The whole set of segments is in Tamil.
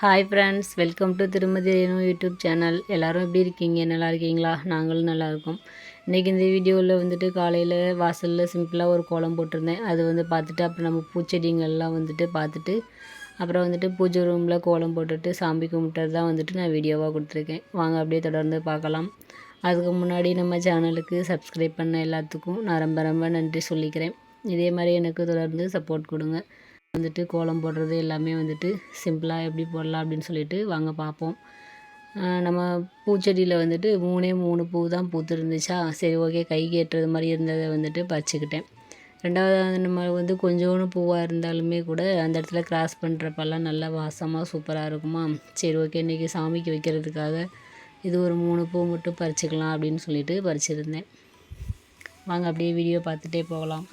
ஹாய் ஃப்ரெண்ட்ஸ் வெல்கம் டு திருமதி ரேணு யூடியூப் சேனல் எல்லோரும் எப்படி இருக்கீங்க? நல்லா இருக்கீங்களா? நாங்களும் நல்லா இருக்கோம். இன்றைக்கி இந்த வீடியோவில் வந்துட்டு காலையில் வாசலில் சிம்பிளாக ஒரு கோலம் போட்டிருந்தேன். அது வந்து பார்த்துட்டு அப்புறம் நம்ம பூச்செடிங்கள்லாம் வந்துட்டு பார்த்துட்டு அப்புறம் வந்துட்டு பூஜை ரூமில் கோலம் போட்டுட்டு சாமி கும்பிட்டது தான் வந்துட்டு நான் வீடியோவாக கொடுத்துருக்கேன். வாங்க அப்படியே தொடர்ந்து பார்க்கலாம். அதுக்கு முன்னாடி நம்ம சேனலுக்கு சப்ஸ்கிரைப் பண்ண எல்லாத்துக்கும் நான் ரொம்ப ரொம்ப நன்றி சொல்லிக்கிறேன். இதே மாதிரி எனக்கு தொடர்ந்து சப்போர்ட் கொடுங்க. வந்துட்டு கோலம் போடுறது எல்லாமே வந்துட்டு சிம்பிளாக எப்படி போடலாம் அப்படின்னு சொல்லிட்டு வாங்க பார்ப்போம். நம்ம பூச்செடியில் வந்துட்டு மூணே மூணு பூ தான் பூத்துருந்துச்சா? சரி ஓகே கை கேட்டுறது மாதிரி இருந்ததை வந்துட்டு பறிச்சுக்கிட்டேன். ரெண்டாவது நம்ம வந்து கொஞ்சோண்டு பூவாக இருந்தாலுமே கூட அந்த இடத்துல கிராஸ் பண்ணுறப்பெல்லாம் நல்லா வாசமாக சூப்பராக இருக்குமா? சரி ஓகே இன்றைக்கி சாமிக்கு வைக்கிறதுக்காக இது ஒரு மூணு பூ மட்டும் பறிச்சுக்கலாம் அப்படின்னு சொல்லிட்டு பறிச்சிருந்தேன். வாங்க அப்படியே வீடியோ பார்த்துட்டே போகலாம்.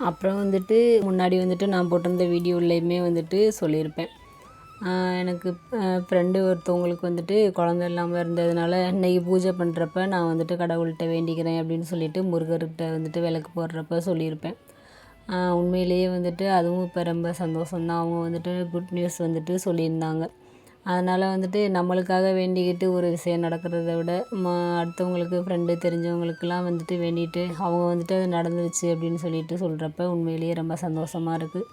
அப்புறம் வந்துட்டு முன்னாடி வந்துட்டு நான் போட்டிருந்த வீடியோலையுமே வந்துட்டு சொல்லியிருப்பேன். எனக்கு ஃப்ரெண்டு ஒருத்தவங்களுக்கு வந்துட்டு குழந்த இல்லாமல் இருந்ததுனால இன்றைக்கி பூஜை பண்ணுறப்ப நான் வந்துட்டு கடவுள்கிட்ட வேண்டிக்கிறேன் அப்படின்னு சொல்லிட்டு முருகர்கிட்ட வந்துட்டு விளக்கு போடுறப்ப சொல்லியிருப்பேன். உண்மையிலேயே வந்துட்டு அதுவும் இப்போ ரொம்ப சந்தோஷம்தான். அவங்க வந்துட்டு குட் நியூஸ் வந்துட்டு சொல்லியிருந்தாங்க. அதனால் வந்துட்டு நம்மளுக்காக வேண்டிக்கிட்டு ஒரு விஷயம் நடக்கிறத விட ம அடுத்தவங்களுக்கு ஃப்ரெண்டு தெரிஞ்சவங்களுக்கெல்லாம் வந்துட்டு வேண்டிட்டு அவங்க வந்துட்டு அது நடந்துருச்சு அப்படின்னு சொல்லிட்டு சொல்கிறப்ப உண்மையிலேயே ரொம்ப சந்தோஷமாக இருக்குது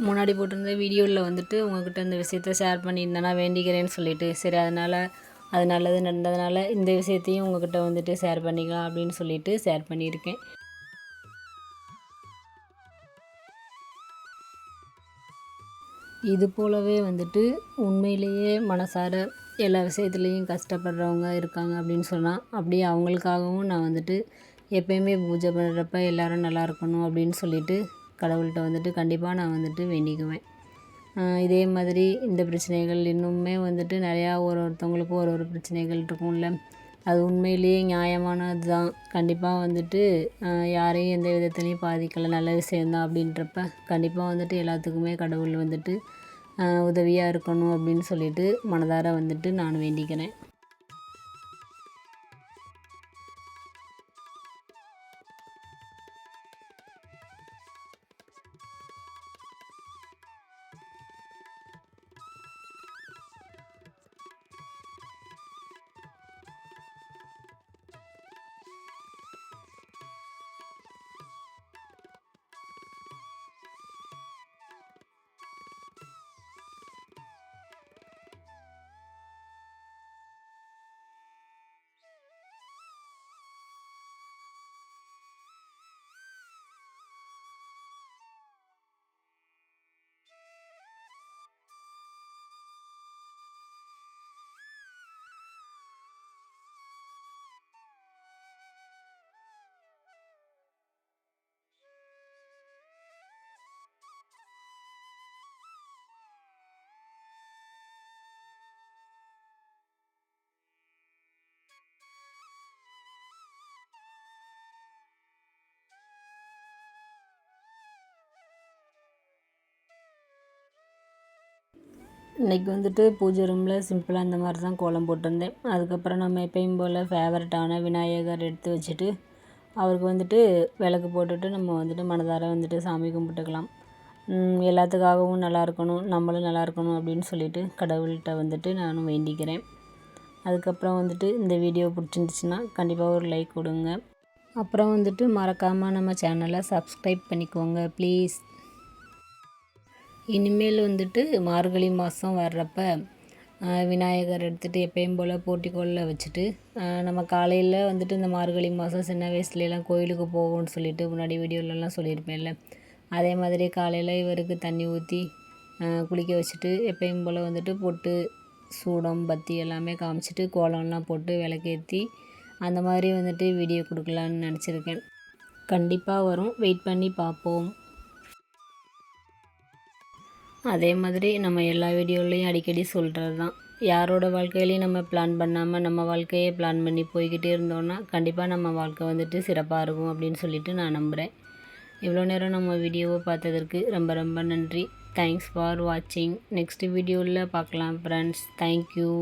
முன்னாடி போட்டிருந்த வீடியோவில் வந்துட்டு உங்ககிட்ட இந்த விஷயத்த ஷேர் பண்ணியிருந்தேன்னா வேண்டிக்கிறேன்னு சொல்லிட்டு சரி அதனால் அது நல்லது நடந்ததுனால இந்த விஷயத்தையும் உங்ககிட்ட வந்துட்டு ஷேர் பண்ணிக்கலாம் அப்படின்னு சொல்லிட்டு ஷேர் பண்ணியிருக்கேன். இது போலவே வந்துட்டு உண்மையிலேயே மனசார எல்லா விஷயத்துலேயும் கஷ்டப்படுறவங்க இருக்காங்க அப்படின்னு சொன்னால் அப்படியே அவங்களுக்காகவும் நான் வந்துட்டு எப்பயுமே பூஜை பண்ணுறப்ப எல்லோரும் நல்லா இருக்கணும் அப்படின்னு சொல்லிட்டு கடவுள்கிட்ட வந்துட்டு கண்டிப்பாக நான் வந்துட்டு வேண்டிக்குவேன். இதே மாதிரி இந்த பிரச்சனைகள் இன்னுமே வந்துட்டு நிறையா ஒரு ஒருத்தவங்களுக்கும் ஒரு ஒரு பிரச்சனைகள் இருக்கும்ல. அது உண்மையிலேயே நியாயமானது தான் கண்டிப்பாக வந்துட்டு யாரையும் எந்த விதத்துலேயும் பாதிக்கலை நல்ல விஷயந்தான் அப்படின்றப்ப கண்டிப்பாக வந்துட்டு எல்லாத்துக்குமே கடவுள் வந்துட்டு உதவியாக இருக்கணும் அப்படின்னு சொல்லிட்டு மனதார வந்துட்டு நான் வேண்டிக்கிறேன். இன்றைக்கி வந்துட்டு பூஜை ரூமில் சிம்பிளாக இந்த மாதிரி தான் கோலம் போட்டிருந்தேன். அதுக்கப்புறம் நம்ம எப்பயும் போல் ஃபேவரட்டான விநாயகர் எடுத்து வச்சுட்டு அவருக்கு வந்துட்டு விளக்கு போட்டுட்டு நம்ம வந்துட்டு மனதார வந்துட்டு சாமி கும்பிட்டுக்கலாம். எல்லாத்துக்காகவும் நல்லா இருக்கணும் நம்மளும் நல்லா இருக்கணும் அப்படின்னு சொல்லிட்டு கடவுள்கிட்ட வந்துட்டு நானும் வேண்டிக்கிறேன். அதுக்கப்புறம் வந்துட்டு இந்த வீடியோ பிடிச்சிருந்துச்சின்னா கண்டிப்பாக ஒரு லைக் கொடுங்க. அப்புறம் வந்துட்டு மறக்காமல் நம்ம சேனலை சப்ஸ்கிரைப் பண்ணிக்கோங்க ப்ளீஸ் இனிமேல் வந்துட்டு மார்கழி மாதம் வர்றப்ப விநாயகர் எடுத்துகிட்டு எப்பயும் போல் போட்டிக்கோளில் வச்சுட்டு நம்ம காலையில் வந்துட்டு இந்த மார்கழி மாதம் சின்ன வயசுலலாம் கோயிலுக்கு போவோம்னு சொல்லிட்டு முன்னாடி வீடியோலலாம் சொல்லியிருப்பேன்ல. அதே மாதிரி காலையில் இவருக்கு தண்ணி ஊற்றி குளிக்க வச்சுட்டு எப்பயும் போல் வந்துட்டு பொட்டு சூடம் பத்தி எல்லாமே காமிச்சிட்டு கோலம்லாம் போட்டு விளக்கேற்றி அந்த மாதிரி வந்துட்டு வீடியோ கொடுக்கலான்னு நினச்சிருக்கேன். கண்டிப்பாக வரும். வெயிட் பண்ணி பார்ப்போம். அதே மாதிரி நம்ம எல்லா வீடியோலையும் அடிக்கடி சொல்கிறது தான். யாரோட வாழ்க்கையிலையும் நம்ம பிளான் பண்ணாமல் நம்ம வாழ்க்கையே பிளான் பண்ணி போய்கிட்டே இருந்தோன்னா கண்டிப்பாக நம்ம வாழ்க்கை வந்துட்டு சிறப்பாக இருக்கும் அப்படின்னு சொல்லிட்டு நான் நம்புகிறேன் இவ்வளோ நேரம் நம்ம வீடியோவை பார்த்ததற்கு ரொம்ப ரொம்ப நன்றி. தேங்க்ஸ் ஃபார் வாட்சிங் நெக்ஸ்ட் வீடியோவில் பார்க்கலாம் ஃப்ரெண்ட்ஸ் தேங்க்யூ